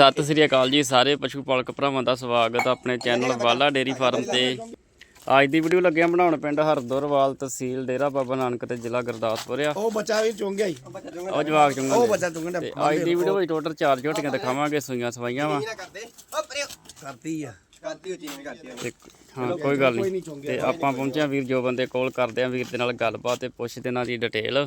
ਸਤਿ ਸ੍ਰੀ ਅਕਾਲ ਜੀ ਸਾਰੇ ਪਸ਼ੂ ਪਾਲਕ ਭਰਾਵਾਂ ਦਾ ਸਵਾਗਤ ਹੈ ਆਪਣੇ ਚੈਨਲ ਵਾਲਾ ਡੇਰੀ ਫਾਰਮ ਤੇ। ਅੱਜ ਦੀ ਵੀਡੀਓ ਲੱਗਿਆ ਬਣਾਉਣ ਪਿੰਡ ਹਰਦੋਰਵਾਲ ਤਹਿਸੀਲ ਡੇਰਾ ਬਾਬਾ ਨਾਨਕ ਤੇ ਜ਼ਿਲ੍ਹਾ ਗੁਰਦਾਸਪੁਰ ਆ। ਉਹ ਬੱਚਾ ਵੀ ਚੁੰਗ ਗਿਆ ਈ। ਉਹ ਜਵਾਕ ਚੁੰਗਣ ਉਹ। ਬੱਚਾ ਚੁੰਗਣ ਤੇ ਅੱਜ ਦੀ ਵੀਡੀਓ ਵਿੱਚ ਟੋਟਲ ਚਾਰ ਝੋਟੀਆਂ ਦਿਖਾਵਾਂਗੇ ਸੂਈਆਂ ਸਵਾਈਆਂ ਵਾ। ਕਰਦੇ। ਆ। ਹੋ ਚੀਜ਼ ਕਰਦੀ ਤੇ ਹਾਂ ਕੋਈ ਗੱਲ ਨਹੀਂ। ਚੁੰਗਿਆ ਤੇ ਆਪਾਂ ਪਹੁੰਚੇ ਹਾਂ ਵੀਰ ਜੋ ਬੰਦੇ ਕੋਲ ਕਰਦੇ ਆ ਵੀਰ ਦੇ ਨਾਲ ਗੱਲਬਾਤ ਤੇ ਪੁੱਛਦੇ ਇਹਨਾਂ ਦੀ ਡਿਟੇਲ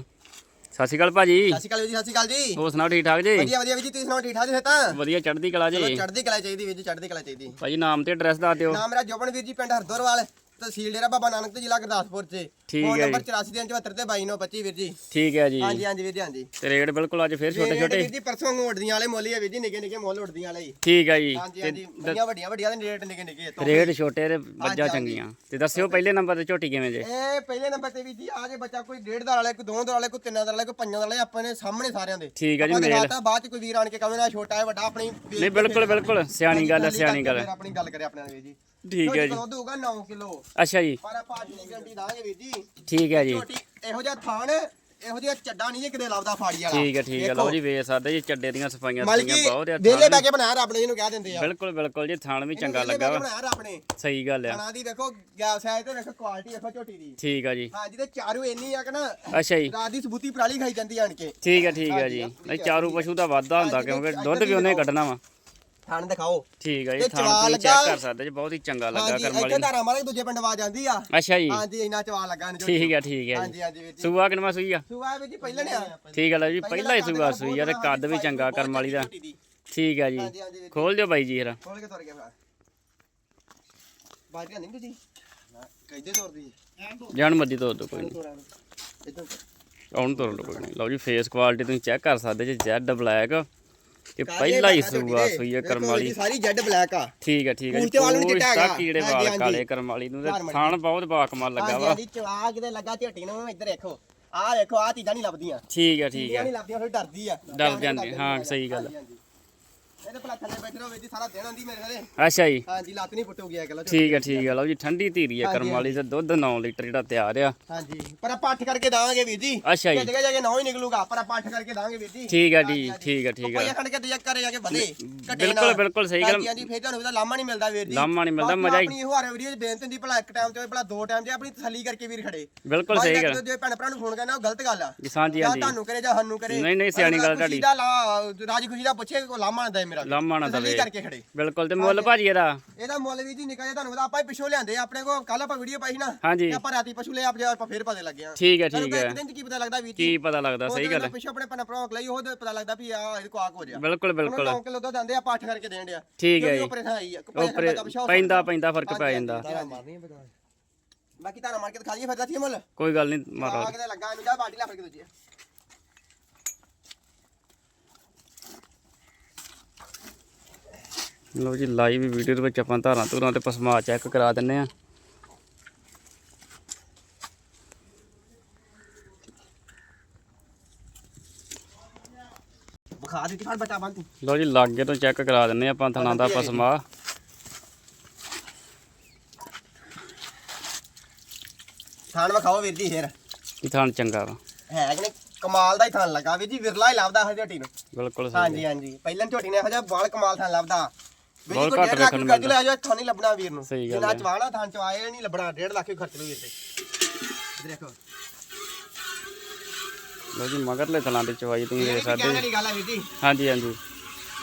ਸਤਿ ਸ਼੍ਰੀ ਅਕਾਲ ਭਾਜੀ। ਸਤਿ ਸ਼੍ਰੀ ਅਕਾਲ ਜੀ ਸਤਿ ਸ਼੍ਰੀ ਅਕਾਲ ਜੀ। ਹੋਰ ਸੁਣਾਓ ਠੀਕ ਠਾਕ ਜੀ? ਵਧੀਆ ਵਧੀਆ ਵੀਰ ਜੀ ਤੁਸੀਂ ਸੁਣਾਓ ਠੀਕ ਠਾਕ ਜੀ ਤਾਂ ਵਧੀਆ ਚੜ੍ਹਦੀ ਕਲਾ ਜੀ। ਚੜ੍ਹਦੀ ਕਲਾ ਚਾਹੀਦੀ ਵੀਰ ਜੀ ਚੜ੍ਹਦੀ ਕਲਾ ਚਾਹੀਦੀ। ਭਾਜੀ ਨਾਮ ਤੇ ਐਡਰੈਸ ਦੱਸ ਦਿਓ। ਨਾਮ ਮੇਰਾ ਜੋਬਨ ਵੀਰ ਜੀ ਪਿੰਡ ਹਰਦੋਰਵਾਲ ਤਹਿਸੀਲ ਡੇਰਾ ਬਾਬਾ ਨਾਨਕ ਤੇ ਜ਼ਿਲ੍ਹਾ ਗੁਰਦਾਸਪੁਰ ਚ। ਠੀਕ ਫੋਨ ਹੈ ਨੰਬਰ 8474 ਤੇ 2225 ਵੀਰ ਜੀ। ਠੀਕ ਹੈ ਜੀ। ਹਾਂਜੀ ਹਾਂਜੀ ਵੀਰ ਜੀ ਹਾਂਜੀ। ਤੇ ਰੇਟ ਬਿਲਕੁਲ ਅੱਜ ਫੇਰ ਛੋਟੇ ਛੋਟੇ? ਵੀਰ ਜੀ ਪਰਸੋਂ ਉੱਡਦੀਆਂ ਵਾਲੇ ਮੁੱਲ ਹੀ ਵੀਰ ਜੀ ਨਿੱਕੇ ਨਿੱਕੇ ਮੁੱਲ ਉੱਡਦੀਆਂ ਵਾਲੇ ਹੀ। ਠੀਕ ਹੈ ਜੀ। ਹਾਂਜੀ ਤੇ ਹਾਂਜੀ ਵੱਡੀਆਂ ਵੱਡੀਆਂ ਦੇ ਰੇਟ ਨਿੱਕੇ ਨਿੱਕੇ ਤੋਂ ਰੇਟ ਛੋਟੇ ਤੇ ਵੱਜਾ। ਚੰਗੀਆਂ। ਤੇ ਦੱਸਿਓ ਪਹਿਲੇ ਨੰਬਰ ਤੇ ਝੋਟੀ ਕਿਵੇਂ ਜੇ? ਇਹ ਪਹਿਲੇ ਨੰਬਰ ਤੇ ਵੀਰ ਜੀ ਆ ਜੇ ਬੱਚਾ ਕੋਈ ਡੇਢ ਦਾ ਵਾਲੇ ਕੋਈ ਦੋ ਦਾ ਵਾਲੇ ਕੋਈ ਤਿੰਨ ਦਾ ਵਾਲੇ ਕੋਈ ਪੰਜਾਂ ਦਾ ਵਾਲੇ ਆਪਣੇ ਨੇ ਸਾਹਮਣੇ ਸਾਰਿਆਂ ਦੇ। ਠੀਕ ਹੈ ਜੀ, ਆਪਾਂ ਮੇਲ। ਦਿਖਾਤਾ, ਬਾਅਦ ਚ ਕੋਈ ਵੀਰ ਆਣ ਕੇ ਕਹੇ ਨਾ ਛੋਟਾ ਹੈ ਵੱਡਾ ਆਪਣੀ ਨਹੀਂ ਬਿਲਕੁਲ ਬਿਲਕੁਲ ਸਿਆਣੀ ਗੱਲ ਹੈ ਸਿਆਣੀ ਗੱਲ ਹੈ। ਆਪਣੀ ਗੱਲ ਕਰੇ ਆਪਣੇ ਨਾਲ ਵੀਰ ਜੀ। ਠੀਕ ਹੈ ਜੀ। ਦੁੱਧ ਹੋਊਗਾ 9 ਕਿਲੋ। ਅੱਛਾ ਜੀ। ਪਰ ਆਪਾਂ ਅੱਜ ਦੀ ਗਰੰਟੀ ਦਾਂਗੇ ਵੀਰ ਜੀ। ਠੀਕ ਹੈ ਜੀ। ਛੋਟੀ ਇਹੋ ਜਿਹਾ ਥਾਣ ਇਹੋ ਜਿਹਾ ਚੱਡਾ ਨਹੀਂ ਕਿਤੇ ਲੱਭਦਾ ਫਾੜੀ ਵਾਲਾ। ਠੀਕ ਹੈ ਠੀਕ ਹੈ। ਲਓ ਜੀ ਵੇਖ ਸਕਦੇ ਜੀ ਚੱਡੇ ਦੀਆਂ ਸਫਾਈਆਂ ਸਫਾਈਆਂ ਬਹੁਤ ਆ ਥਾਣ ਬੈ ਕੇ ਬਣਾਇਆ ਰੱਬ ਨੇ ਜਿਹਨੂੰ ਕਹਿ ਦਿੰਦੇ ਆ। ਬਿਲਕੁਲ ਬਿਲਕੁਲ ਜੀ ਥਾਣ ਵੀ ਚੰਗਾ ਵਿਹਲੇ ਲੱਗਾ ਵਾ। ਬਣਾਇਆ ਰੱਬ ਨੇ। ਸਹੀ ਗੱਲ ਆ। ਖਾਣਾ ਦੀ ਵੇਖੋ ਗੈਸ ਸਾਈਜ਼ ਤੇ ਵੇਖੋ ਕੁਆਲਿਟੀ ਵੇਖੋ ਝੋਟੀ ਦੀ। ਠੀਕ ਆ ਜੀ। ਹਾਂ ਜਿਹਦੇ ਚਾਰੂ ਇੰਨੀ ਆ ਕਿ ਨਾ ਅੱਛਾ ਜੀ। ਰਾਤ ਦੀ ਸਬੂਤੀ ਪਰਾਲੀ ਖਾਈ ਜਾਂਦੀ ਆਣ ਕੇ। ਠੀਕ ਹੈ ਠੀਕ ਹੈ ਜੀ। ਨਹੀਂ ਚਾਰੂ ਪਸ਼ੂ ਦਾ ਵਾਧਾ ਹੁੰਦਾ ਕਿਉਂਕਿ ਦੁੱਧ ਵੀ ਉਹਨੇ ਕੱਢਣਾ ਵਾ। ਥਾਣ ਦਿਖਾਓ। ਠੀਕ ਹੈ ਜੀ ਥਾਣ ਤੁਸੀਂ। ਚੈੱਕ ਕਰ ਸਕਦੇ ਜੀ ਬਹੁਤ ਹੀ ਚੰਗਾ ਲੱਗਾ ਹਾਂਜੀ ਕਰਮ ਇੱਥੇ ਵਾਲੀ ਨੂੰ। ਧਾਰਾ ਮਾਰੇ ਦੂਜੇ ਪਿੰਡ ਆਵਾਜ਼ ਆਂਦੀ ਆ। ਅੱਛਾ ਜੀ। ਹਾਂਜੀ ਇੰਨਾ ਚਵਾ ਲੱਗਾ ਨੇ ਠੀਕ ਹੈ ਠੀਕ ਹੈ ਹਾਂਜੀ ਜੀ। ਹਾਂਜੀ ਵੀਰ ਜੀ। ਸੂਆ ਕਿਨਵਾ ਸੂਈ ਆ? ਸੁਆ ਵੀ ਜੀ ਪਹਿਲਾਂ ਨੇ ਆ ਠੀਕ ਹੈ ਲਓ ਜੀ ਪਹਿਲਾ ਹੀ ਸੂਆ ਸੂਈ ਆ ਤੇ ਕੱਦ ਵੀ ਚੰਗਾ ਕਰਮ ਵਾਲੀ ਦਾ। ਠੀਕ ਹੈ ਜੀ। ਹਾਂਜੀ ਹਾਂਜੀ ਵੀਰ। ਖੋਲ ਦਿਓ ਬਾਈ ਜੀ ਜਰਾ। ਖੋਲ ਕੇ ਤੁਰ ਗਿਆ ਭਰਾ ਬਾਜੀਆਂ ਨਹੀਂ ਤੁਸੀਂ ਕਹਿੰਦੇ ਤੁਰਦੀ ਜਾਣ ਮਰਜ਼ੀ ਤੋੜ ਦੋ ਕੋਈ ਨਹੀਂ। ਤੋਰਾਂ ਇਦਾਂ ਆਉਣ ਤੋੜ ਲਓ ਕੋਈ ਨਹੀਂ। ਲਓ ਜੀ ਫੇਸ ਕੁਆਲਿਟੀ ਤੁਸੀਂ ਚੈੱਕ ਕਰ ਸਕਦੇ ਜੀ ਜੈਡ ਬਲੈਕ ਤੇ ਪਹਿਲਾ ਹੀ ਸੂਆ ਸੂਈ ਕਰਮ ਵਾਲੀ। ਸਾਰੀ ਜੈਡ ਬਲੈਕ ਆ। ਠੀਕ ਹੈ ਠੀਕ ਹੈ ਪੂਛ ਜੀ ਤੇ ਵਾਲ ਨੂੰ ਚਿੱਟਾ ਹੈਗਾ। ਕੀੜੇ ਵਾਲ। ਕਾਲੇ ਕਰਮ ਵਾਲੀ ਨੂੰ ਤੇ। ਥਾਣ ਬਹੁਤ ਬਾਕਮਾਲ ਲੱਗਾ ਵਾ। ਹਾਂਜੀ ਚਵਾ ਕਿਤੇ ਲੱਗਾ ਝੋਟੀ ਨੂੰ ਇੱਧਰ ਦੇਖੋ ਆਹ ਦੇਖੋ ਆਹ ਚੀਜ਼ਾਂ ਨਹੀਂ ਲੱਭਦੀਆਂ। ਠੀਕ ਹੈ ਠੀਕ ਹੈ ਨਹੀਂ ਲੱਭਦੀਆਂ ਫਿਰ ਡਰਦੀ ਆ। ਡਰ ਜਾਂਦੀ, ਹਾਂ, ਸਹੀ ਗੱਲ। ਹਾਂਜੀ, ਹਾਂਜੀ। ਇਹਦੇ ਭਲਾ ਥੱਲੇ ਜੀ ਸਾਰਾ ਦਿਨ ਆਂਦੀ ਮੇਰੇ ਘਰੇ। ਅੱਛਾ ਜੀ। ਹਾਂਜੀ ਲੱਤ ਨਹੀਂ ਪੁੱਟੂਗੀ ਇਹ ਗੱਲ ਠੀਕ ਹੈ ਠੀਕ ਹੈ ਲਓ ਜੀ ਠੰਡੀ ਧੀਰੀ ਆ ਕਰਮ ਵਾਲੀ ਤੇ ਦੁੱਧ 9 ਲੀਟਰ ਜਿਹੜਾ ਤਿਆਰ ਆ। ਹਾਂਜੀ ਪਰ ਆਪਾਂ ਅੱਠ ਕਰਕੇ ਦਾਂਗੇ ਵੀਰ ਜੀ। ਅੱਛਾ ਜੀ। ਜਗ੍ਹਾ ਜਾ ਕੇ ਨਾ ਹੀ ਨਿਕਲੂਗਾ ਪਰ ਆਪਾਂ ਅੱਠ ਕਰਕੇ ਦਾਂਗੇ ਵੀਰ ਜੀ। ਠੀਕ ਹੈ ਜੀ ਠੀਕ ਹੈ ਠੀਕ ਕੋਈ ਹੈ ਖੰਡ ਕੇ ਤੇ ਘਰੇ ਜਾ ਕੇ ਵਧੇ। ਬਿਲਕੁਲ। ਬਿਲਕੁਲ ਸਹੀ ਗੱਲ। ਹਾਂਜੀ ਹਾਂਜੀ ਫੇਰ ਤੁਹਾਨੂੰ ਇਹਦਾ ਲਾਮਾ ਨਹੀਂ ਮਿਲਦਾ ਵੀਰ ਜੀ। ਲਾਮਾ ਨਹੀਂ ਮਿਲਦਾ, ਮਜ਼ਾ ਹੀ- ਆਪਣੀ ਹਾਰੇ ਵੀਡੀਓ ਚ ਬੇਨਤੀ ਹੁੰਦੀ ਭਲਾ ਇੱਕ ਟਾਈਮ ਤੇ ਭਲਾ ਦੋ ਟਾਈਮ ਤੇ ਆਪਣੀ ਤਸੱਲੀ ਕਰਕੇ ਵੀਰ ਖੜੇ। ਬਿਲਕੁਲ ਸਹੀ ਗੱਲ। ਜੇ ਭੈਣ ਭਰਾ ਨੂੰ ਫੋਨ ਕਰਨਾ ਉਹ ਗਲਤ ਗੱਲ ਆ। ਜੀ ਸਾਂਝੀ ਜਾਂ ਹਾਂਜੀ। ਤੁਹਾਨੂੰ ਕਰੇ ਜਾਂ ਸਾਨੂੰ ਕਰੇ। ਨਹੀਂ, ਨਹੀਂ, ਸਿਆਣੀ ਗੱਲ ਤੁਹਾਡੀ। ਰਾਜੀ ਖੁਸ਼ੀ ਦਾ ਪੁੱਛੇ ਕੋਈ ਲਾਮਾ ਨਾ ਦੇ ਮੇਰਾ ਲਾਮਾ ਨਾ ਤਸੱਲੀ ਦਵੇ ਕਰਕੇ ਖੜੇ। ਬਿਲਕੁਲ ਤੇ ਮੁੱਲ ਭਾਜੀ ਇਹਦਾ। ਇਹਦਾ ਮੁੱਲ ਵੀ ਜੀ ਨਿਕਾ ਜਿਹਾ ਤੁਹਾਨੂੰ ਪਤਾ ਆਪਾਂ ਹੀ ਪਿੱਛੋਂ ਲਿਆਂਦੇ ਆ ਆਪਣੇ ਕੋਲ ਕੱਲ ਆਪਾਂ ਵੀਡੀਓ ਪਾਈ ਸੀ ਨਾ ਹਾਂਜੀ ਤੇ ਆਪਾਂ ਰਾਤੀ ਪਸ਼ੂ ਲਿਆ ਆਪਾਂ ਆਪਾਂ ਫੇਰ ਪਤਾ ਲੱਗੇ ਆ ਠੀਕ ਹੈ ਠੀਕ ਹੈ। ਇੱਕ ਦਿਨ ਚ ਕੀ ਪਤਾ ਲੱਗਦਾ ਵੀਰ ਕੀ ਜੀ। ਪਤਾ ਲੱਗਦਾ ਸਹੀ ਗੱਲ ਹੈ। ਪਿੱਛੋਂ ਆਪਣੇ ਪਨ ਭਰਾ ਲਈ ਉਹ ਪਤਾ ਲੱਗਦਾ ਵੀ ਆ ਇਹਦੇ ਕੋ ਆਕ ਹੋ ਜਾ ਬਿਲਕੁਲ ਬਿਲਕੁਲ। ਉਹਨੂੰ ਕਿਲੋ ਦੁੱਧ ਆਂਦੇ ਆਪਾਂ ਅੱਠ ਕਰਕੇ ਦੇਣ ਡਿਆ। ਠੀਕ ਹੈ ਜੀ। ਉੱਪਰ ਆਈ ਆ। ਉੱਪਰ ਪੈਂਦਾ ਪੈਂਦਾ ਫ਼ਰਕ ਪੈ ਜਾਂਦਾ। ਬਾਕੀ ਤਾਂ ਮਾਰ ਕੇ ਦਿਖਾ ਦਈਏ ਫਿਰ ਦੱਸੀਏ ਮੁੱਲ। ਕੋਈ ਗੱਲ ਨਹੀਂ ਮਾਰਾ ਆ ਲੱਗਾ ਇਹਨੂੰ ਜਾ ਬਾਟੀ ਲਾ ਫਿਰ ਕੇ ਦੂਜੀ। ਲਓ ਜੀ ਲਾਈਵ ਵੀਡੀਓ ਦੇ ਵਿੱਚ ਆਪਾਂ ਧਾਰਾਂ ਧੁਰਾਂ ਤੇ ਪਸਮਾ ਚੈੱਕ ਕਰਾ ਦਿੰਨੇ ਆ ਬੁਖਾਰ ਦਿੱਤੀ ਫੜ ਬਟਾ ਬੰਦ ਲਓ ਜੀ ਲਾਗੇ ਤੋਂ ਚੈੱਕ ਕਰਾ ਦਿੰਨੇ ਆਪਾਂ ਥਣਾ ਦਾ ਪਸਮਾ। ਥਾਣ ਵਿਖਾਓ ਵੀਰ ਜੀ ਫੇਰ। ਕੀ ਥਣ ਚੰਗਾ ਵਾ। ਹੈ ਕਿ ਨਹੀਂ? ਕਮਾਲ ਦਾ ਹੀ ਥਾਣ ਲੱਗਾ ਵੀਰ ਜੀ ਵਿਰਲਾ ਹੀ ਲੱਭਦਾ ਹੈ ਝੋਟੀ ਨੂੰ। ਬਿਲਕੁਲ ਸਹੀ ਹਾਂਜੀ ਹਾਂਜੀ। ਪਹਿਲਾਂ ਝੋਟੀ ਨੇ ਇਹੋ ਜਿਹਾ ਬਾਲ ਕਮਾਲ ਥਾਣ ਲੱਭਦਾ। ਬਹੁਤ ਜੀ ਘੱਟ 1.5 ਲੱਖ ਵੇਖਣ ਨੂੰ ਗੱਜ ਲੈ ਜਾਓ ਥਾਂ ਨਹੀਂ ਲੱਭਣਾ ਵੀਰ ਨੂੰ। ਸਹੀ ਗੱਲ ਜਿੰਨਾ ਹੈ। ਚਵਾਣਾ ਥਾਂ ਚਵਾਏ ਨਹੀਂ ਲੱਭਣਾ 1.5 ਲੱਖ ਹੀ ਖਰਚ ਲੂ ਵੀਰ ਤੇ। ਦੇਖੋ। ਲਓ ਜੀ ਮਗਰਲੇ ਥਲਾਂ ਦੇ ਚਵਾਈ ਤੁਸੀਂ ਦੇਖ ਸਕਦੇ ਵਾਲੀ ਗੱਲ ਹੈ ਵੀਰ ਜੀ। ਹਾਂਜੀ ਹਾਂਜੀ।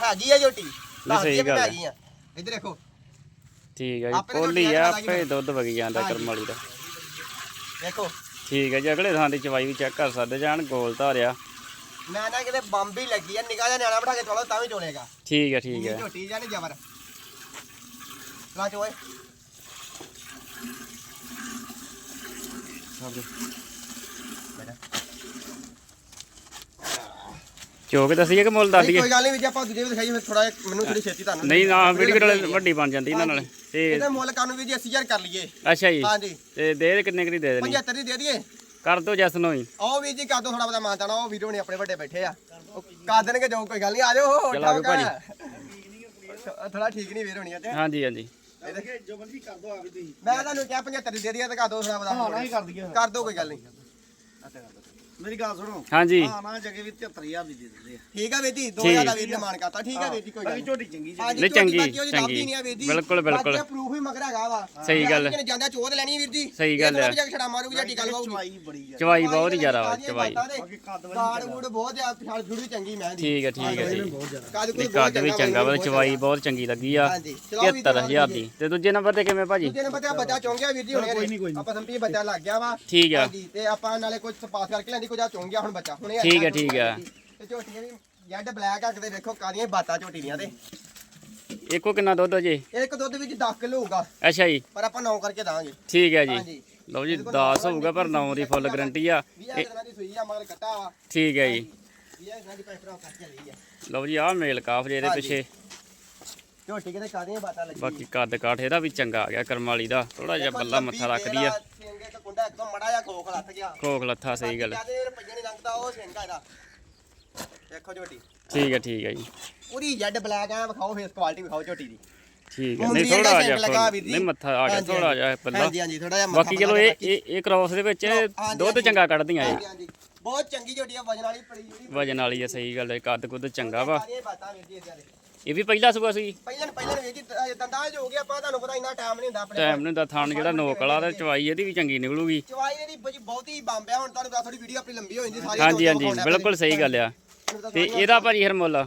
ਹੈਗੀ ਆ ਝੋਟੀ ਦੱਸ ਸਹੀ ਗੱਲ ਹੈ। ਇੱਧਰ ਦੇਖੋ। ਠੀਕ ਹੈ ਜੀ ਤਾਂ ਕਿਹਾ ਆ ਆਪੇ ਦੁੱਧ ਵਗੀ ਜਾਂਦਾ ਹਾਂਜੀ। ਕਰਮ ਵਾਲੀ ਦਾ। ਦੇਖੋ। ਠੀਕ ਹੈ ਜੀ ਅਗਲੇ ਥਾਂ ਦੀ ਚਵਾਈ ਵੀ ਚੈੱਕ ਕਰ ਸਕਦੇ ਜਾਣ ਗੋਲ ਧਾਰਿਆ। ਮੈਂ ਨਾ ਕਿਤੇ ਬੰਬ ਹੀ ਲੱਗੀ ਆ ਨਿਕਾ ਜਿਹਾ ਨਿਆਣਾ ਬਿਠਾ ਕੇ ਚਲੋ ਤਾਂ ਵੀ ਚੋਲੇਗਾ ਠੀਕ ਹੈ ਠੀਕ ਹੈ। ਝੋਟੀ ਜਾਂ ਨਹੀਂ ਜਬਰ ਲਾ ਚੋਏ ਚੋਕ ਦੱਸੀਏ ਕਿ ਮੁੱਲ ਦੱਸ ਦਈਏ ਕੋਈ ਗੱਲ ਨਹੀਂ ਵੀ ਜੇ ਆਪਾਂ ਦੂਜੇ ਵੀ ਦਿਖਾਈਏ ਫਿਰ ਥੋੜਾ ਮੈਨੂੰ ਥੋੜੀ ਛੇਤੀ ਤੁਹਾਨੂੰ ਨਹੀਂ ਨਾ ਵੀਡੀਓ ਨਾਲ ਵੱਡੀ ਬਣ ਜਾਂਦੀ ਇਹਨਾਂ ਨਾਲ। ਤੇ ਇਹਦਾ ਮੁੱਲ ਕਾਨੂੰ ਵੀ ਜੀ 80000 ਕਰ ਲਈਏ। ਅੱਛਾ ਜੀ। ਹਾਂਜੀ। ਤੇ ਦੇ ਕਿੰਨੇ ਕਰੀ ਦੇ ਦੇਣੀ? 75 ਦੀ ਦੇ ਦਈਏ। ਕਰ ਦੋ ਜਸ ਨੂੰ ਹੀ। ਆਓ ਵੀ ਜੀ ਕਰ ਦੋ ਥੋੜਾ ਬਤਾ ਮਾਨ ਜਾਣਾ ਉਹ ਵੀਡੀਓ ਨਹੀਂ ਆਪਣੇ ਵੱਡੇ ਬੈਠੇ ਆ। ਕਰ ਦੇਣਗੇ ਜੋ ਕੋਈ ਗੱਲ ਨਹੀਂ ਆ ਜਾਓ ਚਲੋ ਆ ਜਾਓ ਥੋੜਾ ਠੀਕ ਨਹੀਂ ਵੀਰ ਹੋਣੀ ਅੱਜ ਹਾਂਜੀ ਹਾਂਜੀ। ਜੋ ਕਰ ਦੋ ਆ ਤੁਸੀਂ। ਮੈਂ ਤੁਹਾਨੂੰ ਕਿਹਾ 75 ਦੀ ਦੇ ਦਈਏ ਤੇ ਕਰ ਦੋ ਥੋੜਾ ਬਤਾ ਹਾਂ ਨਹੀਂ ਕਰ ਦਈਏ। ਕਰ ਦੋ ਕੋਈ ਗੱਲ ਨਹੀਂ। ਮੇਰੀ ਗੱਲ ਸੁਣੋ। ਹਾਂਜੀ। ਹਾਂ ਨਾ ਜਗੇ ਵੀ 73000 ਦੀ ਦੇ ਦਿੰਦੇ ਆ। ਠੀਕ ਆ ਜੀ 2000 ਦਾ ਵੀਰ ਨੇ ਮਾਨ ਕਰਤਾ ਠੀਕ ਆ ਜੀ ਕੋਈ ਗੱਲ ਨਹੀਂ ਝੋਟੀ ਚੰਗੀ ਜੀ ਨਹੀਂ, ਚੰਗੀ, ਬਾਕੀ ਉਹਦੀ ਲੱਭਦੀ ਚੰਗੀ। ਬਿਲਕੁਲ, ਬਿਲਕੁਲ। ਪ੍ਰੂਫ ਹੀ ਮਗਰ ਹੈਗਾ ਵਾ। ਸਹੀ ਗੱਲ ਜਾਂਦਾ ਚੋਦ ਲੈਣੀ ਵੀਰ ਜੀ। ਸਹੀ ਗੱਲ ਹੈ। ਛੜਾ ਮਾਰੂਗੀ ਜਾਂ ਟੀਕਾ ਲਵਾਉਗੀ ਚਵਾਈ ਬੜੀ ਆ। ਚਵਾਈ ਬਹੁਤ ਹੀ ਜ਼ਿਆਦਾ ਵਾ ਚਵਾਈ। ਗੂੜ ਬਹੁਤ ਆ ਪਿਛਾੜ ਜੁੜੀ ਚੰਗੀ ਮੈਂ ਦੀ। ਠੀਕ ਹੈ ਠੀਕ ਹੈ ਜੀ। ਕੱਦ ਵੀ ਚੰਗਾ ਵਾ ਚਵਾਈ ਬਹੁਤ ਚੰਗੀ ਲੱਗੀ ਆ। ਹਾਂਜੀ, ਚਲੋ ਵੀ 73000 ਦੀ। ਤੇ ਦੂਜੇ ਨੰਬਰ ਤੇ ਕਿਵੇਂ ਭਾਜੀ? ਦੂਜੇ ਨੰਬਰ ਤੇ ਬੱਚਾ ਚੁੰਗ ਗਿਆ ਵੀਰ ਜੀ ਹੁਣੇ। ਆਪਾਂ ਸੰਪੀ ਬੱਚਾ ਲੱਗ ਗਿਆ ਵਾ। ਠੀਕ ਆ। ਹਾਂਜੀ ਤੇ ਆਪਾਂ ਨਾਲੇ ਕੁਝ ਪਾਸ ਕਰਕੇ ਲੈਂਦੀ। ਕੁਝ ਆ ਚੁੰਗ ਗਿਆ ਹੁਣ ਬੱਚਾ। ਹੁਣੇ ਆਇਆ ਠੀਕ ਆ, ਚੁੰਗ ਠੀਕ ਆ। ਤੇ ਝੋਟੀਆਂ ਵੀ ਜੈਡ ਬਲੈਕ ਆ ਕਿਤੇ ਵੇਖੋ ਕਾਦੀਆਂ ਹੀ ਬਾਤਾਂ ਝੋਟੀ ਦੀਆਂ ਤੇ। ਇੱਕੋ ਕਿੰਨਾ ਦੁੱਧ ਆ ਜੀ? ਇੱਕ ਦੁੱਧ ਵਿੱਚ 10 ਕਿਲੋ ਹੋਊਗਾ। ਅੱਛਾ ਜੀ। ਪਰ ਆਪਾਂ 9 ਕਰਕੇ ਦਾਂਗੇ। ਠੀਕ ਹੈ ਜੀ। ਲਓ ਜੀ 10 ਹੋਊਗਾ ਪਰ 9 ਦੀ ਫੁੱਲ ਗਾਰੰਟੀ ਆ। 20 ਦਿਨਾਂ ਦੀ ਸੂਈ ਆ ਮਗਰ ਕੱਟਾ ਵਾ। ਠੀਕ ਹੈ ਜੀ। 20 ਦਿਨਾਂ ਦੀ ਪੈਸਾ ਕਰਕੇ ਲਈ ਆ। ਲਓ ਜੀ ਆਹ ਮੇਲ ਕਾਫ ਜੇ ਇਹਦੇ। ਪਿੱਛੇ। ਝੋਟੀ ਕਿਤੇ ਕਾਦੀਆਂ ਬਾਤਾਂ ਲੱਗੀ ਬਾਕੀ ਕੱਦ ਕਾਠ ਇਹਦਾ ਵੀ ਚੰਗਾ ਆ ਗਿਆ ਕਰਮ ਵਾਲੀ ਦਾ। ਥੋੜਾ ਜਿਹਾ ਬੱਲਾ ਮੱਥਾ ਰੱਖਦੀ ਆ। ਸਿੰਗੇ ਤੇ ਕੁੰਡਾ ਇੱਕਦਮ ਮੜਾ ਜਿਹਾ ਖੋਖ ਲੱਥ ਗਿਆ। ਖੋਖ ਲੱਥਾ ਸਹੀ ਗੱਲ। ਜਿਆਦੇ ਰੁਪਈਏ ਨਹੀਂ ਲੰਘਦਾ ਉਹ ਸਿੰਗਾ ਇਹਦਾ। ਦੇਖੋ ਝੋਟੀ। ਠੀਕ ਹੈ ਠੀਕ ਹੈ ਜੀ। ਪੂਰੀ ਜੈਡ ਬਲੈਕ ਆ ਵਿਖਾਓ ਫੇਸ ਕੁਆਲਿਟੀ ਵਿਖਾਓ ਝੋਟੀ ਦੀ। ਠੀਕ ਹੈ ਮੁੰਦਰੀ ਨਹੀਂ ਥੋੜਾ ਵਰਗਾ ਜਿਹਾ ਸ਼ੈਂਕ ਲਗਾ ਫੁੱਲ- ਵੀਰ ਜੀ। ਨਹੀਂ ਮੱਥਾ ਆ ਗਿਆ ਹਾਂਜੀ, ਥੋੜਾ ਜਿਹਾ ਬੱਲਾ ਹਾਂਜੀ। ਹਾਂਜੀ ਥੋੜਾ ਜਿਹਾ ਮੱਥਾ ਬਾਕੀ ਚਲੋ ਇਹ ਇਹ ਇਹ ਕ੍ਰਾਸ ਦੇ ਵਿੱਚ ਹਾਂਜੀ, ਦੁੱਧ ਹਾਂਜੀ। ਚੰਗਾ ਕੱਢਦੀਆਂ ਇਹ। ਹਾਂਜੀ ਹਾਂਜੀ। ਬਹੁਤ ਚੰਗੀ ਝੋਟੀ ਆ ਵਜਨ ਵਾਲੀ ਪੜੀ ਜਿਹੜੀ ਵਜਨ ਵਾਲੀ ਆ ਸਹੀ ਗੱਲ ਹੈ ਕੱਦ ਕੁੱਦ ਚੰਗਾ ਵਾ। ਸਾਰੀਆਂ ਬਾਤਾਂ ਵੀਰ ਜੀ ਇਹਦੇ ਵਾਲੇ ਇਹ ਵੀ ਪਹਿਲਾ ਸੁਬਾ ਸੀ। ਪਹਿਲਾਂ ਪਹਿਲਾਂ ਵੀਰ ਜੀ ਦ- ਦੰਦਾਂ ਚ ਹੋ ਗਿਆ ਆਪਾਂ ਤੁਹਾਨੂੰ ਪਤਾ ਇੰਨਾ ਟਾਈਮ ਨਹੀਂ ਹੁੰਦਾ ਆਪਣੇ ਟਾਈਮ ਨੇ ਦਾ ਥਾਣ ਜਿਹੜਾ ਨੋਕ ਵਾਲਾ ਤੇ ਚਵਾਈ ਇਹਦੀ ਵੀ ਚੰਗੀ ਨਿਕਲੂਗੀ। ਚਵਾਈ ਇਹਦੀ ਬਹੁਤੀ ਬੰਬ ਆ ਹੁਣ ਤੁਹਾਨੂੰ ਪਤਾ ਥੋੜੀ ਵੀਡੀਓ ਆਪਣੀ ਲੰਬੀ ਹੋ ਜਾਂਦੀ ਸਾਰੀ ਹਾਂਜੀ ਦੋ- ਦੋ ਹਾਂਜੀ ਵਿਖਾਉਣੇ ਬਿਲਕੁਲ ਸਹੀ ਗੱਲ ਆ। ਤੇ ਇਹਦਾ ਭਾਜੀ ਹਰ ਮੁੱਲ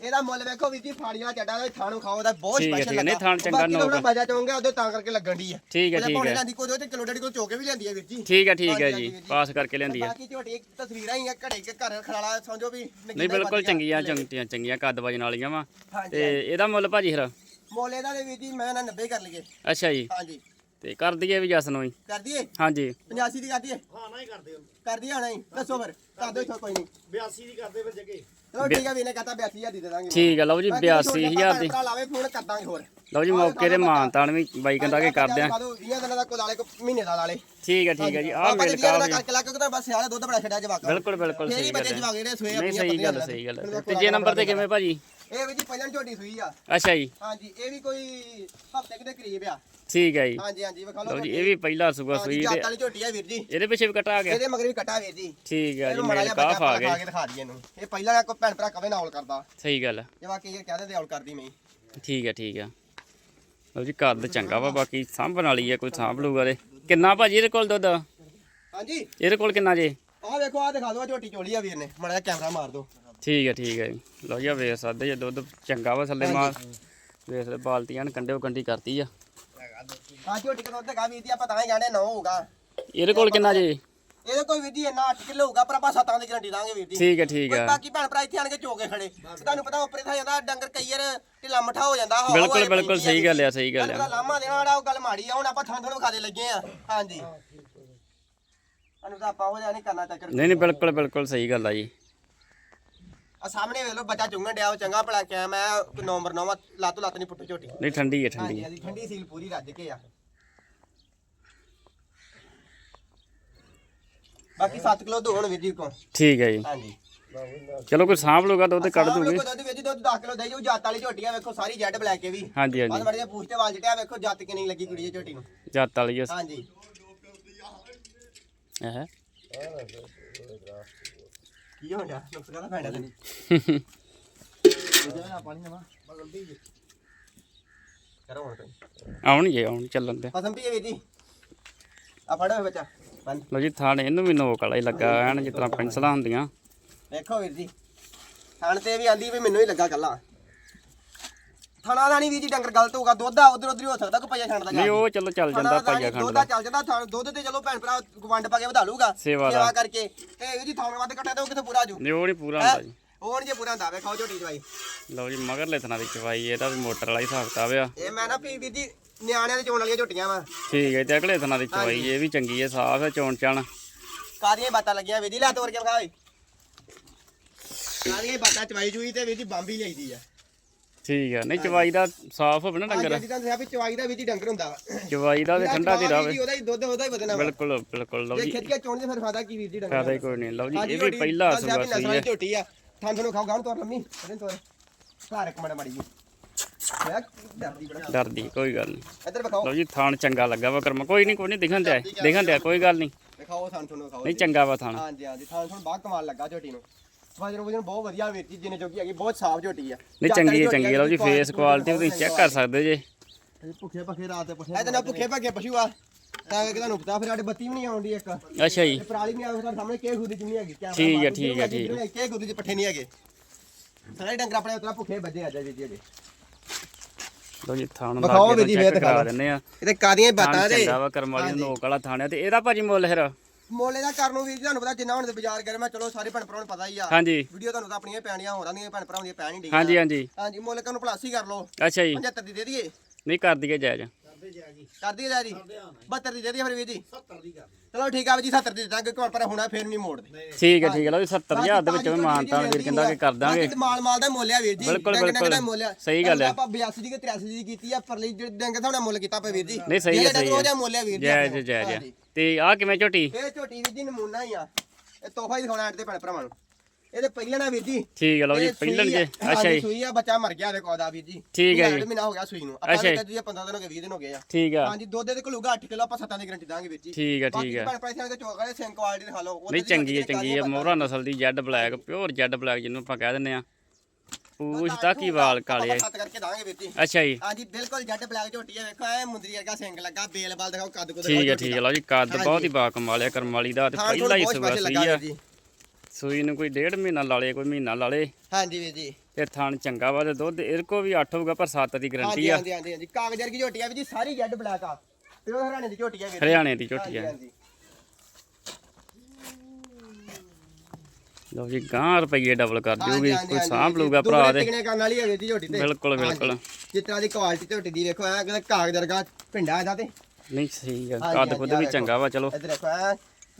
ਇਹਦਾ ਮੁੱਲ ਵੇਖੋ ਵੀਰ ਜੀ ਫਾੜੀ ਵਾਲਾ ਚੱਡਾ ਦਾ ਥਾਣ ਖਾਓ ਦਾ ਬਹੁਤ ਠੀਕ ਹੈ, ਸਪੈਸ਼ਲ ਠੀਕ ਹੈ। ਨਹੀਂ, ਥਾਣ ਚੰਗਾ ਨੋਕ। ਹੁਣ ਬਾਜਾ ਚਾਹੋਗੇ ਉਹਦੇ ਤਾਂ ਕਰਕੇ ਲੱਗਣ ਦੀ ਆ। ਠੀਕ ਹੈ ਉਹਦੇ ਠੀਕ ਪੌਣੇ ਹੈ। ਲੈਂਦੀ ਕੋਈ ਉਹਦੇ ਕਿਲੋ ਡੇਢ ਕਿਲੋ ਚੋਕੇ ਵੀ ਲੈਂਦੀ ਆ ਵੀਰ ਜੀ। ਠੀਕ ਹੈ ਠੀਕ ਹੈ ਹਾਂਜੀ, ਜੀ। ਹਾਂਜੀ। ਪਾਸ ਕਰਕੇ ਲੈਂਦੀ ਆ। ਬਾਕੀ ਝੋਟੀ ਇੱਕ ਤਸਵੀਰਾਂ ਹੀ ਆ ਘੜੇ ਕੇ ਘਰ ਖੜਾਲਾ ਸਮਝੋ ਵੀ ਨਹੀਂ ਬਿਲਕੁਲ ਚੰਗੀਆਂ ਚੰਗੀਆਂ ਚੰਗੀਆਂ ਕੱਦ ਵਜਨ ਵਾਲੀਆਂ ਵਾ। ਹਾਂਜੀ ਤੇ ਇਹਦਾ ਮੁੱਲ ਭਾਜੀ ਹਰ ਮੋਲੇ ਦਾ ਦੇ ਵੀਰ ਜੀ ਮੈਂ ਨਾ 90 ਕਰ ਲਈਏ। ਅੱਛਾ ਜੀ। ਹਾਂਜੀ। ਤੇ ਕਰ ਦਈਏ ਵੀ ਜਸ ਨੂੰ ਹੀ। ਕਰ ਦਈਏ? ਹਾਂਜੀ। 85 ਦੀ ਕਰ ਦਈਏ? ਹਾਂ ਨਾ ਹੀ ਕਰਦੇ ਹੋ ਕਰ ਦਈਏ ਨਹੀਂ ਦੱਸੋ ਫਿਰ ਕਰ ਦਿਓ ਇੱਥੋਂ ਕੋਈ ਨਹੀਂ। 82 ਦੀ ਕਰਦੇ ਫਿਰ ਜਗੇ। ਚਲੋ ਠੀਕ ਆ ਵੀ ਇਹਨੇ ਕਹਤਾ 82000 ਦੀ ਦੇ ਦਾਂਗੇ ਠੀਕ ਆ ਲਓ ਜੀ ਬਾਕੀ ਜੇ ਛੋਟੇ 82000 ਦੀ। ਭਰਾ ਲਾਵੇ ਫੋਨ ਕਰ ਦਾਂਗੇ ਹੋਰ। ਲਓ ਜੀ ਮੌਕੇ ਤੇ ਮਾਨਤਾਨ ਵੀ ਬਾਈ ਕਹਿੰਦਾ ਕਿ ਕਰਦੇ ਆ। 20 ਦਿਨਾਂ ਦਾ ਕੋ ਲਾਲੇ ਕੋ ਮਹੀਨੇ ਦਾ ਲਾਲੇ। ਠੀਕ ਹੈ ਠੀਕ ਹੈ ਜੀ ਆਹ ਆਪਾਂ ਮੇਲ ਜੇ ਕਰਕੇ ਕੇ ਬਸ ਯਾਰ ਦੁੱਧ ਬੜਾ ਛੱਡਿਆ ਜਵਾਕ ਬਿਲਕੁਲ ਬਿਲਕੁਲ ਸਹੀ ਗੱਲ ਹੈ। ਸਹੀ ਗੱਲ ਹੈ। ਤੀਜੇ ਨੰਬਰ ਤੇ ਕਿਵੇਂ ਭਾਜੀ? ਇਹ ਵੀ ਜੀ ਪਹਿਲਾਂ ਝੋਟੀ ਸੂਈ ਆ। ਅੱਛਾ ਜੀ। ਹਾਂਜੀ ਇਹ ਵੀ ਕੋਈ ਹਫ਼ਤੇ ਦੇ ਕਰੀਬ ਆ। ਠੀਕ ਹੈ ਜੀ। ਹਾਂਜੀ ਹਾਂਜੀ ਵਿਖਾ ਲਓ ਲਓ ਜੀ ਇਹ ਵੀ ਪਹਿਲਾ ਹਾਂਜੀ, ਸੂਈ ਤੇ ਵਾਲੀ ਝੋਟੀ ਆ ਵੀਰ ਜੀ। ਇਹਦੇ ਪਿੱਛੇ ਵੀ ਕਟਾ ਆ ਗਿਆ। ਇਹਦੇ ਮਗਰ ਵੀ ਕਟਾ ਵੀਰ ਜੀ। ਠੀਕ ਹੈ ਜੀ ਮੇਲ ਕਾਫ ਆ ਕੇ ਦਿਖਾ ਦਈਏ ਇਹਨੂੰ। ਇਹ ਪਹਿਲਾਂ ਕੋਈ ਭੈਣ ਭਰਾ ਕਵੇ ਨਾ ਔਲ ਕਰਦਾ। ਸਹੀ ਗੱਲ ਹੈ। ਜੇ ਬਾਕੀ ਇਹ ਕਹਦੇ ਤੇ ਔਲ ਕਰਦੀ ਮੈਂ। ਠੀਕ ਹੈ ਠੀਕ ਹੈ ਲਓ ਜੀ ਕੱਦ ਚੰਗਾ ਵਾ ਬਾਕੀ ਸਾਂਭਣ ਵਾਲੀ ਹੈ ਕੋਈ ਸਾਂਭ ਲੂਗਾ ਤੇ। ਕਿੰਨਾ ਭਾਜੀ ਇਹਦੇ ਕੋਲ ਦੁੱਧ? ਹਾਂਜੀ। ਇਹਦੇ ਕੋਲ ਕਿੰਨਾ ਜੇ? ਆਹ ਵੇਖੋ ਆਹ ਦਿਖਾ ਦਿਓ ਆਹ ਝੋਟੀ ਚੋਲੀ ਆ ਵੀਰ ਨੇ। ਮਾੜਾ ਜਿਹਾ ਕੈਮਰਾ ਮਾਰ ਦਿਓ। ਠੀਕ ਹੈ ਠੀਕ ਹੈ ਜੀ। ਲਓ ਜੀ ਆ ਵੇਖ ਸਕਦੇ ਜੇ ਦੁੱਧ ਚੰਗਾ ਵਾ ਥੱਲੇ ਮਾਰ ਵੇਖ ਲੈ ਬਾਲਟੀਆਂ ਨੇ ਕੰਡੇ ਕੰਡੀ ਕਰਤੀ ਆ। ਝੋਟੀ ਕੋਲ ਦੁੱਧ ਹੈਗਾ ਵੀਰ ਜੀ ਆਪਾਂ ਤਾਂ ਹੀ ਜਾਣੇ ਨੌ ਹੋਊਗਾ। ਇਹਦੇ ਕੋਲ ਕਿੰਨਾ ਜੇ? ਇਹਦੇ ਕੋਈ ਵੀਰ ਜੀ ਇੰਨਾ 8 ਕਿਲੋ ਹੋਊਗਾ ਪਰ ਆਪਾਂ ਸੱਤਾਂ ਦੀ ਗਰੰਟੀ ਦਾਂਗੇ ਵੀਰ ਜੀ। ਠੀਕ ਹੈ ਠੀਕ ਹੈ। ਬਾਕੀ ਭੈਣ ਭਰਾ ਇੱਥੇ ਆਣ ਕੇ ਚੋਕੇ ਖੜੇ। ਤੁਹਾਨੂੰ ਪਤਾ ਉੱਪਰੇ ਥਾ ਜਾਂਦਾ ਡੰਗਰ ਕਈ ਵਾਰ ਢਿੱਲਾ ਮਠਾ ਹੋ ਜਾਂਦਾ ਹਵਾ ਬਿਲਕੁਲ ਬਿਲਕੁਲ ਸਹੀ ਗੱਲ ਆ ਸਹੀ ਗੱਲ ਆ। ਲਾਮਾ ਦੇਣਾ ਜਿਹੜਾ ਉਹ ਗੱਲ ਮਾੜੀ ਆ ਹੁਣ ਆਪਾਂ ਥਾਂ ਥਾਂ ਵਿਖਾ ਦੇ ਲੱਗੇ ਆ। ਹਾਂਜੀ। ਅਨੂ ਤਾਂ ਆਪਾਂ ਉਹ ਜਿਹਾ ਨਹੀਂ ਕਰਨਾ ਚੱਕਰ। ਨਹੀਂ ਨਹੀਂ ਬਿਲਕੁਲ ਬਿਲਕੁਲ ਸਹੀ ਗੱਲ ਆ ਜੀ। ਆ ਸਾਹਮਣੇ ਵੇਖ ਲਓ ਬੱਚਾ ਚੁੰਗਣ ਡਿਆ ਉਹ ਚੰਗਾ ਭਲਾ ਕਿਆ ਮੈਂ ਨੰਬਰ ਨੌਵਾਂ ਲੱਤ ਲੱਤ ਨਹੀਂ ਪੁੱਟੂ ਝੋਟੀ। ਨਹੀਂ ਠੰਡੀ ਹੈ ਠੰਡੀ। ਹਾਂਜੀ ਹੈ ਹਾਂਜੀ ਠੰਡੀ ਸੀਲ ਪੂਰੀ ਰੱਜ ਕੇ ਆ। ਬਾਕੀ 7 ਕਿਲੋ ਦੋ ਹੁਣ ਵੀਰ ਜੀ ਕੋ ਠੀਕ ਹੈ ਜੀ। ਹਾਂਜੀ। ਚਲੋ ਕੋਈ ਸਾਂਭ ਲੂਗਾ ਦੁੱਧ ਕੱਢ ਸਾਹਮਣੇ ਦੂਗੀ ਦੁੱਧ ਵਿੱਚ ਦੁੱਧ 10 ਕਿਲੋ ਦੇਈ ਉਹ ਜੱਤ ਵਾਲੀ ਝੋਟੀ ਆ ਵੇਖੋ ਸਾਰੀ ਜੈਡ ਬਲੈਕ ਕੇ ਵੀ। ਹਾਂਜੀ ਹਾਂਜੀ। ਮੜੀਆਂ ਪੂਛਤੇ ਵਾਲ ਜਟਿਆ ਵੇਖੋ ਜੱਤ ਕਿੰਨੀ ਲੱਗੀ ਕੁੜੀ ਦੀ ਝੋਟੀ ਨੂੰ। ਜੱਤ ਵਾਲੀ ਹੈ ਹਾਂਜੀ। ਇਹ ਕੀ ਹੋ ਗਿਆ ਨੁਕਸ ਕਰਾ ਫੈਂਡਾ ਤੈਨੂੰ। ਕਰੋ ਹੁਣ ਕੋਈ। ਆਉਣਗੇ ਆਉਣ ਚੱਲਣ ਦੇ। ਪਸੰਦ ਪੀਏ ਜੀ। ਆ ਫੜੋ ਇਹ ਬੱਚਾ। ਬੰਦ। ਲਓ ਜੀ ਥਾਣੇ ਇਹਨੂੰ ਵੀ ਨੋਕ ਵਾਲਾ ਹੀ ਲੱਗਾ ਐਨ ਜਿਸ ਤਰ੍ਹਾਂ ਪੈਨਸਲਾਂ ਹੁੰਦੀਆਂ। ਵੇਖੋ ਵੀਰ ਜੀ। ਥਣ ਤੇ ਵੀ ਆਂਦੀ ਵੀ ਮੈਨੂੰ ਹੀ ਲੱਗਾ ਕੱਲਾ। ਥਣਾ ਦਾ ਨਹੀਂ ਵੀਰ ਜੀ ਡੰਗਰ ਗਲਤ ਹੋਊਗਾ ਦੁੱਧ ਆ ਉਧਰ ਉਧਰ ਹੀ ਹੋ ਸਕਦਾ ਕੋਈ ਪਈਆ ਛੱਡਦਾ ਨਹੀਂ ਉਹ ਚਲੋ ਚੱਲ ਜਾਂਦਾ ਪਾਈਆ ਖੰਡ ਦੁੱਧ ਦਾ। ਚੱਲ ਜਾਂਦਾ ਥਣ ਦੁੱਧ ਤੇ ਚਲੋ ਭੈਣ ਭਰਾ ਗਵੰਡ ਪਾ ਕੇ ਵਧਾ ਲੂਗਾ ਸੇਵਾ। ਕਰਕੇ। ਤੇ ਇਹ ਜੀ ਥਣ ਵੱਧ ਘਟਾ ਤੇ ਉਹ ਕਿੱਥੇ ਪੂਰਾ ਜੂ ਨਹੀਂ ਉਹ ਨਹੀਂ ਪੂਰਾ ਹੁੰਦਾ ਜੀ। ਹੋਰ ਜੇ ਪੂਰਾ ਹੁੰਦਾ ਵੇਖੋ ਝੋਟੀ ਜਵਾਈ ਲਓ ਜੀ ਮਗਰਲੇ ਥਣਾ ਦੀ ਚਵਾਈ ਇਹਦਾ ਵੀ ਮੋਟਰ ਵਾਲਾ ਹੀ ਹਿਸਾਬ ਕਿਤਾਬ ਆ। ਇਹ ਮੈਂ ਨਾ ਵੀ ਵੀਰ ਜੀ ਨਿਆਣਿਆਂ ਦੇ ਚੋਣ ਵਾਲੀਆਂ ਝੋਟੀਆਂ ਵਾ। ਠੀਕ ਹੈ ਤੇ ਅਗਲੇ ਥਣਾ ਦੀ ਚਵਾਈ ਇਹ ਵੀ ਚੰਗੀ ਹੈ ਸਾਫ਼ ਹੈ ਚੋਣ ਚਾਣ ਕਾਦੀਆਂ ਬਾਤਾਂ ਲੱਗੀਆਂ ਵੀਰ ਜੀ? ਲੈ ਤੋਰ ਕੇ ਵਿਖਾ ਓਏ। ਕਾਦੀਆਂ ਬਾਤਾਂ ਚਵਾਈ ਚੂਈ ਤੇ ਵੀਰ ਜੀ ਬੰਬੀ ਲਈਦੀ ਆ। ਠੀਕ ਹੈ ਨਹੀਂ ਚਵਾਈ ਦਾ ਸਾਫ਼ ਹੋਵੇ ਨਾ ਡੰਗਰ। ਅੱਜ ਤਾਂ ਦੱਸਿਆ ਵੀ ਚਵਾਈ ਦਾ ਵੀਰ ਜੀ ਡੰਗਰ ਹੁੰਦਾ ਵਾ। ਚਵਾਈ ਦਾ ਤੇ ਠੰਡਾ ਵੀਰ ਰਵੇ। ਉਹਦਾ ਹੀ ਦੁੱਧ ਉਹਦਾ ਹੀ ਵਧਣਾ ਵਾ। ਬਿਲਕੁਲ ਬਿਲਕੁਲ ਲਓ ਜੇ ਜੀ। ਖਿੱਚ ਕੇ ਚੋਣ ਦੇ ਫਿਰ ਫਾਇਦਾ ਕੀ ਵੀਰ ਜੀ ਡੰਗਰ ਫਾਇਦਾ ਹੀ ਕੋਈ ਨਹੀਂ ਲਓ ਜੀ ਹਾਂਜੀ, ਇਹ ਵੀ ਝੋਟੀ ਪਹਿਲਾ ਦੱਸਿਆ ਵੀ ਸੁਬਾ ਸੂਈ ਨਸਲ ਹੈ। ਦੀ ਝੋਟੀ ਆ। ਥਾਂ ਤੁਹਾਨੂੰ ਖਾਓ ਗਾਣ ਤੋਰ ਲੰਮੀ ਇਹਨੇ ਤੋਰ ਘਰ ਇੱਕ ਮਿੰਟ ਮੜੀ ਜੀ। ਮੈਂ ਡਰਦੀ ਕੋਈ ਗੱਲ ਨਹੀਂ। ਇੱਧਰ ਵਿਖਾਓ। ਲਓ ਜੀ ਥਾਣ ਚੰਗਾ ਲੱਗਾ ਵਾ ਕਰਮ। ਕੋਈ ਨਹੀਂ ਕੋਈ ਨਹੀਂ ਦਿਖਣ ਦਿਆ ਦਿਖਣ ਦਿਆ ਕੋਈ ਗੱਲ ਨਹੀਂ। ਵਿਖਾਓ ਨਹੀਂ ਚੰਗਾ ਵਾ ਥਣ। ਹਾਂਜੀ ਹਾਂਜੀ ਤੁਹਾਨੂੰ ਬਾਹਰ ਕਮਾਲ ਲੱਗਾ ਝੋਟੀ ਨੂੰ। ਵਜਨ ਵਜਨ ਬਹੁਤ ਵਧੀਆ ਵੀਰ ਜੀ ਜਿੰਨੇ ਜੋਗੀ ਹੈਗੀ ਬਹੁਤ ਸਾਫ਼ ਝੋਟੀ ਆ। ਨਹੀਂ ਚੰਗੀ ਹੈ ਚੰਗੀ ਲਓ ਜੀ ਫੇਸ ਕੁਆਲਿਟੀ ਤੁਸੀਂ ਚੈੱਕ ਕਰ ਸਕਦੇ ਜੇ। ਭੁੱਖੇ ਭੱਖੇ ਰਾਤ ਦੇ ਪੱਠੇ ਇਹ ਤਾਂ ਨਾ ਭੁੱਖੇ ਭਾਗੇ ਪਸ਼ੂ ਆ। ਤਾਂ ਕਿ ਤੁਹਾਨੂੰ ਪਤਾ ਫਿਰ ਸਾਡੇ ਬੱਤੀ ਵੀ ਨਹੀਂ ਆਉਂਦੀ ਇੱਕ। ਅੱਛਾ ਜੀ। ਇਹ ਪਰਾਲੀ ਨਹੀਂ ਆਉਂਦੀ ਸਾਡੇ ਸਾਹਮਣੇ ਕੇ ਖੁਦੀ ਚ ਨਹੀਂ ਹੈਗੀ ਕੈਮਰਾ ਠੀਕ ਹੈ, ਠੀਕ ਹੈ, ਠੀਕ ਹੈ ਕੇ ਖੁਦੀ ਚ ਪੱਠੇ ਨਹੀਂ ਹੈਗੇ। ਸਾਰੇ ਡੰਗਰ ਆਪਣੇ ਉਤਰਾ ਭੁੱਖੇ ਵੱਜੇ ਆ ਜਾ ਜੀ ਜੀ ਲਓ ਜੀ ਥਣ ਵਿਖਾਓ ਲੱਗੇ ਵੀਰ ਜੀ, ਤਾਂ ਫੇਰ ਚੈੱਕ ਕਰਾ ਦਿਖਾ ਦਿੰਦੇ ਆ। ਇਹ ਤੇ ਕਾਦੀਆਂ ਥਣ ਬਾਤਾਂ ਦੇ ਚੰਗਾ ਵਾ ਕਰਮ ਵਾਲੀ ਨੂੰ ਨੋਕ ਵਾਲਾ ਥਾਣਿਆ ਤੇ ਇਹਦਾ ਭਾਜੀ ਮੁੱਲ ਫਿਰ? ਮੋਲੇ ਦਾ ਕਰਨ ਵੀਰ ਜੀ ਤੁਹਾਨੂੰ ਪਤਾ ਜਿੰਨਾ ਹੁਣ ਤੇ ਬਾਜ਼ਾਰ ਕਰੇ ਮੈਂ ਚਲੋ ਸਾਰੇ ਭੈਣ ਭਰਾਵਾਂ ਨੂੰ ਪਤਾ ਹੀ ਆ। ਹਾਂਜੀ। ਵੀਡੀਓ ਤੁਹਾਨੂੰ ਤਾਂ ਆਪਣੀਆਂ ਪੈਣੀਆਂ ਹੋਰਾਂ ਦੀਆਂ ਭੈਣ ਭਰਾਵਾਂ ਦੀਆਂ ਪੈਣ ਹੀ ਹਾਂਜੀ ਹਾਂਜੀ। ਹਾਂਜੀ ਮੁੱਲ ਨੂੰ ਪਲਾਸ ਕਰ ਲਓ। ਅੱਛਾ ਜੀ। 75 ਦੀ ਦੇ ਦਈਏ। ਨਹੀਂ ਕਰ ਦਈਏ ਜਾਇਜ਼। ਕਰਦੇ ਜਾ ਜੀ ਕਰ ਦਈਏ ਜਾ ਜੀ। 72 ਦੀ ਦੇ ਦਈਏ ਫਿਰ ਵੀਰ ਜੀ। 70 ਦੀ ਕਰ ਚਲੋ ਠੀਕ ਆ ਵੀ ਜੀ 70 ਦੀ ਦੇ ਦਾਂਗੇ ਕੋਲ ਪਰ ਹੁਣਾ ਫੇਰ ਨਹੀਂ ਮੋੜਦੇ। ਠੀਕ ਹੈ ਠੀਕ ਹੈ ਲਓ ਜੀ 70000 ਦੇ ਵਿੱਚ ਵੀ ਮਾਨਤਾਨ ਵੀਰ ਕਹਿੰਦਾ ਕਿ ਕਰ ਦਾਂਗੇ। ਮਾਲ ਮਾਲ ਦਾ ਮੁੱਲ ਆ ਵੀਰ ਜੀ। ਬਿਲਕੁਲ, ਦਾ ਬਿਲਕੁਲ। ਆ। ਸਹੀ ਗੱਲ ਹੈ। ਆਪਾਂ 82 ਦੀ ਕਿ 83 ਦੀ ਕੀਤੀ ਆ ਪਰਲੀ ਜਿਹੜੇ ਡੰਗ ਸਾਡਾ ਮੁੱਲ ਕੀਤਾ ਪਿਆ ਵੀਰ ਜੀ। ਨਹੀਂ ਸਹੀ ਹੈ ਸਹੀ ਹੈ ਮੁੱਲ ਆ ਵੀਰ ਜੀ ਆਪਣੇ। ਜਾਇਜ਼ ਹਾਂਜੀ। ਤੇ ਆਹ ਕਿਵੇਂ ਝੋਟੀ? ਇਹ ਝੋਟੀ ਵੀਰ ਜੀ ਨਮੂਨਾ ਹੀ ਆ। ਇਹ ਤੋਹਫਾ ਹੀ ਦਿਖਾਉਣਾ ਅੱਜ ਦੇ ਭੈਣ ਭਰਾਵਾਂ ਨੂੰ। ਇਹਦੇ ਪਹਿਲਾਂ ਨਾ ਵੀਰ ਜੀ। ਠੀਕ ਹੈ ਲਓ ਜੀ ਪਹਿਲਣ ਜੇ ਆ, ਅੱਛਾ ਜੀ। ਸੂਈ ਆ ਬੱਚਾ ਮਰ ਗਿਆ ਦੇਖੋ ਦਾ ਵੀਰ ਜੀ। ਠੀਕ ਹੈ ਜੀ। ਮਹੀਨਾ ਹੋ ਗਿਆ ਸੂਈ ਨੂੰ। ਅੱਛਾ ਆਪਾਂ ਜੀ। ਕਹਿੰਦੇ ਜੀ 15 ਦਿਨ ਹੋ ਗਏ 20 ਦਿਨ ਹੋ ਗਏ ਆ। ਠੀਕ ਆ। ਹਾਂਜੀ ਦੁੱਧ ਦੇ ਘਲੂਗਾ 8 ਕਿਲੋ ਆਪਾਂ 7 ਦੀ ਗਰੰਟੀ ਦਾਂਗੇ ਵੀਰ ਜੀ। ਠੀਕ ਆ ਬਾਕੀ ਠੀਕ ਆ। ਭੈਣ ਭਰਾ ਦੇ ਚੋਕ ਵਾਲੇ ਸੇਮ ਕੁਆਲਿਟੀ ਦਿਖਾ ਲਓ। ਨਹੀਂ ਦੀ ਚੰਗੀ ਹੈ ਚੰਗੀ ਹੈ ਮੋਹਰਾ ਨਸਲ ਦੀ jet black pure jet black ਜਿਹਨੂੰ ਆਪਾਂ ਕਹਿ ਦਿੰਦੇ ਆ। ਪੂਛ ਤਾਂ ਕੀ ਵਾਲ ਕਾਲੇ ਆ ਸੱਤ ਕਰਕੇ ਦਾਂਗੇ ਵੀਰ ਜੀ। ਅੱਛਾ ਜੀ। ਹਾਂਜੀ ਬਿਲਕੁਲ ਜੱਟ ਬਲੈਕ ਝੋਟੀ ਹੈ ਵੇਖੋ ਐ ਮੁੰਦਰੀ ਵਰਗਾ ਸਿੰਗ ਲੱਗਾ ਬੇਲ ਬਾਲ ਦਿਖਾਓ ਕੱਦ ਕੁ ਠੀਕ ਹੈ ਠੀਕ ਹੈ ਲਓ ਜੀ ਕੱਦ ਬਹੁਤ ਹੀ ਬਾ ਕਮਾਲ ਆ ਕਰਮ ਵਾਲੀ ਦਾ ਤੇ ਪਹਿਲਾ ਹੀ ਸੂਆ ਸੂਈ ਆ। ਸੂਈ ਨੂੰ ਕੋਈ ਡੇਢ ਮਹੀਨਾ ਲਾਲੇ ਕੋਈ ਮਹੀਨਾ ਲਾਲੇ ਹਾਂਜੀ ਵੀਰ ਜੀ। ਤੇ ਥਣ ਚੰਗਾ ਵਾ ਤੇ ਦੁੱਧ ਇਹਦੇ ਕੋ ਵੀ 8 ਹੋਊਗਾ ਪਰ 7 ਦੀ ਗਰੰਟੀ ਆ। ਹਾਂਜੀ ਹਾਂਜੀ ਹਾਂਜੀ। ਕਾਗਜ਼ ਵਰਗੀ ਝੋਟੀ ਆ ਵੀਰ ਜੀ ਸਾਰੀ ਜੱਟ ਬਲੈਕ ਆ। ਤੇ ਉਹ ਹਰਿਆਣੇ ਦੀ ਝੋਟੀ ਆ ਵੀਰ ਜੀ। ਹਰਿਆਣੇ ਦੀ ਝੋਟੀ ਹਾਂਜੀ, ਆ। ਹਾਂਜੀ। ਲਓ ਜੀ ਗਾਂ ਰੁਪਈਏ ਡਬਲ ਕਰ ਦਿਓਗੇ ਕੋਈ ਸਾਂਭ। ਲੂਗਾ ਭਰਾ ਦੇ ਤਿਗਣੇ ਕਰਨ ਵਾਲੀ ਹੈ ਵੀਰ ਜੀ ਝੋਟੀ ਤੇ। ਬਿਲਕੁਲ। ਬਿਲਕੁਲ। ਜਿਸ ਤਰ੍ਹਾਂ ਦੀ ਕੁਆਲਿਟੀ ਝੋਟੀ ਦੀ ਵੇਖੋ ਐ ਕਹਿੰਦਾ ਪਿੰਡਾ ਇਹਦਾ ਤੇ। ਨਹੀਂ ਸਹੀ ਆ। ਕੱਦ ਹਾਂਜੀ, ਵੀ ਚੰਗਾ ਵਾ ਚਲੋ। ਇੱਧਰ ਦੇਖੋ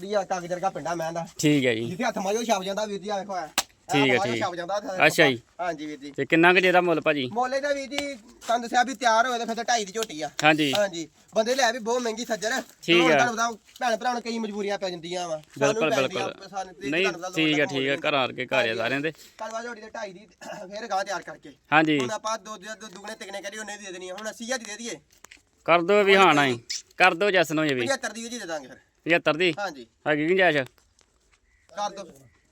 ਪਿੰਡਾ ਮੈਂ ਦਾ ਠੀਕ ਹੈ ਜੀ। ਜਿੱਥੇ ਹੱਥ ਮਾਰਿਓ ਛਪ ਜਾਂਦਾ ਵੀਰ ਜੀ ਆ ਵੇਖੋ ਐ। ਠੀਕ ਹੈ, ਠੀਕ। ਛਪ ਜਾਂਦਾ ਅੱਛਾ ਜੀ। ਹਾਂਜੀ ਵੀਰ ਜੀ। ਤੇ ਕਿੰਨਾ ਕੁ ਜਿਹਦਾ ਮੁੱਲ ਭਾਜੀ? ਮੋਲੇ ਦਾ ਵੀਰ ਜੀ ਤੁਹਾਨੂੰ ਦੱਸਿਆ ਵੀ ਤਿਆਰ ਹੋਏ ਤਾਂ ਫਿਰ ਤਾਂ ਢਾਈ ਦੀ ਝੋਟੀ ਆ। ਹਾਂਜੀ। ਹਾਂਜੀ। ਬੰਦੇ ਲੈ ਵੀ ਬਹੁਤ ਮਹਿੰਗੀ ਸੱਜਰ ਠੀਕ ਹੈ। ਤੁਹਾਨੂੰ ਪਤਾ ਭੈਣ ਭਰਾ ਨੂੰ ਕਈ ਮਜਬੂਰੀਆਂ ਪੈ ਜਾਂਦੀਆਂ ਵਾ। ਬਿਲਕੁਲ ਬਿਲਕੁਲ। ਨਹੀਂ ਠੀਕ ਹੈ ਠੀਕ ਹੈ ਘਰ ਘਰ ਆ ਸਾਰਿਆਂ ਦੇ। ਕੱਲਵਾ ਝੋਟੀ ਦੇ ਢਾਈ ਦੀ ਫਿਰ ਗਾਂ ਤਿਆਰ ਕਰਕੇ। ਹਾਂਜੀ। ਹੁਣ ਆਪਾਂ ਦੋ ਦੁਗਣੇ ਤਿਗਣੇ ਕਰੀ ਉਹਨੇ ਦੀ ਦੇਣੀ ਆ। ਹੁਣ 80000 ਦੀ ਦੇ ਦਈਏ। ਕਰ ਦੋ ਵੀ ਹਾਂ ਨਾ ਕਰ ਦੋ ਜਸ ਨੂੰ ਇਹ ਵੀ। 75 ਦੀ ਵੀ ਜੀ ਦੇ ਦਾਂਗੇ ਫਿਰ। 75 ਦੀ? ਹਾਂਜੀ। ਹੈਗੀ ਗੁੰਜਾਇਸ਼? ਕਰ ਦੋ।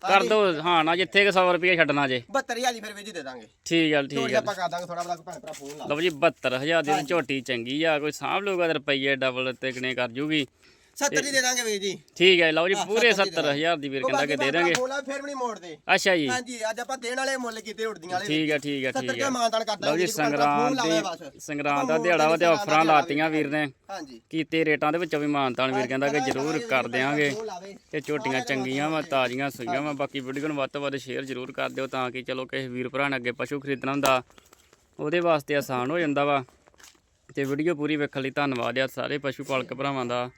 ਕਰ ਦੋ ਹਾਂ ਨਾ ਜਿੱਥੇ ਕਿ 100 ਰੁਪਏ ਛੱਡਣਾ ਜੇ। 72000 ਦੀ ਫਿਰ ਵੀ ਜੀ ਦੇ ਦਾਂਗੇ। ਠੀਕ ਹੈ ਠੀਕ ਹੈ ਆਪਾਂ ਕਰ ਦਾਂਗੇ ਥੋੜਾ ਬੜਾ ਭੈਣ ਭਰਾ ਫੋਨ ਲਾ। ਲਓ ਜੀ 72000 ਦੀ ਝੋਟੀ ਚੰਗੀ ਆ ਕੋਈ ਸਾਂਭ ਲੂਗਾ ਤੇ ਰੁਪਈਏ ਡਬਲ ਤੇ ਕਿਨੇ ਕਰ ਜੂਗੀ। 70 ਦੀ ਦੇ ਦਾਂਗੇ ਵੀਰ ਜੀ। ਠੀਕ ਹੈ ਲਓ ਜੀ ਪੂਰੇ 70 ਦੀ 70000 ਦੀ ਵੀਰ ਕਹਿੰਦਾ ਕਿ ਦੇ ਦਾਂਗੇ। ਭਰਾ ਫੋਨ ਲਾ ਫਿਰ ਵੀ ਨਹੀਂ ਮੋੜਦੇ। ਅੱਛਾ ਜੀ। ਹਾਂਜੀ ਅੱਜ ਆਪਾਂ ਦੇਣ ਵਾਲੇ ਮੁੱਲ ਕੀਤੇ ਉੜਦੀਆਂ ਵਾਲੇ ਠੀਕ ਹੈ ਠੀਕ ਹੈ 70 ਠੀਕ ਹੈ। ਮਾਨਦਾਨ ਕਰਦਾ ਲਓ ਜੀ ਸੰਗਰਾਂਦ ਦੀ ਸੰਗਰਾਂਦ ਦਾ ਦਿਹਾੜਾ ਵਾ ਤੇ ਆਫਰਾਂ ਲਾਤੀਆਂ ਵੀਰ ਨੇ। ਹਾਂਜੀ। ਕੀਤੇ ਰੇਟਾਂ ਦੇ ਵਿੱਚੋਂ ਵੀ ਮਾਨਤਾਨ ਵੀਰ ਕਹਿੰਦਾ ਕਿ ਜ਼ਰੂਰ ਕਰ ਲਾਵੇ। ਤੇ ਝੋਟੀਆਂ ਚੰਗੀਆਂ ਵਾ ਤਾਜ਼ੀਆਂ ਸੂਈਆਂ ਵਾ ਬਾਕੀ ਵੀਡੀਓ ਨੂੰ ਵੱਧ ਤੋਂ ਵੱਧ ਸ਼ੇਅਰ ਜ਼ਰੂਰ ਕਰ ਦਿਓ ਤਾਂ ਕਿ ਚਲੋ ਕਿਸੇ ਵੀਰ ਭਰਾ ਨੇ ਅੱਗੇ ਪਸ਼ੂ ਖਰੀਦਣਾ ਹੁੰਦਾ। ਉਹਦੇ ਵਾਸਤੇ ਆਸਾਨ ਹੋ ਜਾਂਦਾ ਵਾ। ਤੇ ਵੀਡੀਓ ਪੂਰੀ ਵੇਖਣ ਲਈ ਧੰਨਵਾਦ ਆ ਸਾਰੇ ਪਸ਼ੂ ਪਾਲਕ ਭਰਾਵਾਂ ਦਾ।